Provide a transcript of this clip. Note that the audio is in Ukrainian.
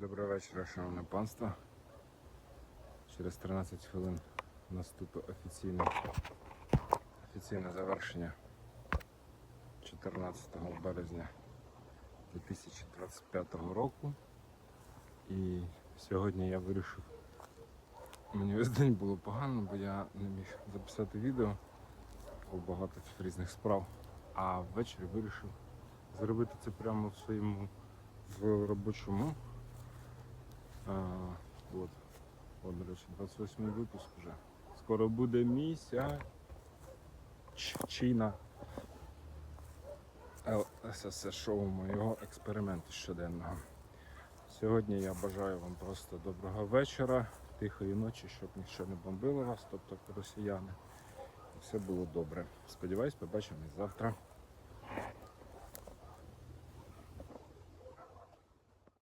Добрий вечір, шановне панство. Через 13 хвилин наступить офіційне, офіційне завершення 14 березня 2025 року. І сьогодні я вирішив. Мені весь день було погано, бо я не міг записати відео, було багато різних справ. А ввечері вирішив зробити це прямо в своєму в робочому. А, от. От, до речі, 28 випуск вже. Скоро буде місяць. Чина. ЛСС шоу моєго експерименту щоденного. Сьогодні я бажаю вам просто доброго вечора, тихої ночі, щоб нічого не бомбило вас, тобто росіяни. Все було добре. Сподіваюсь, побачимось завтра.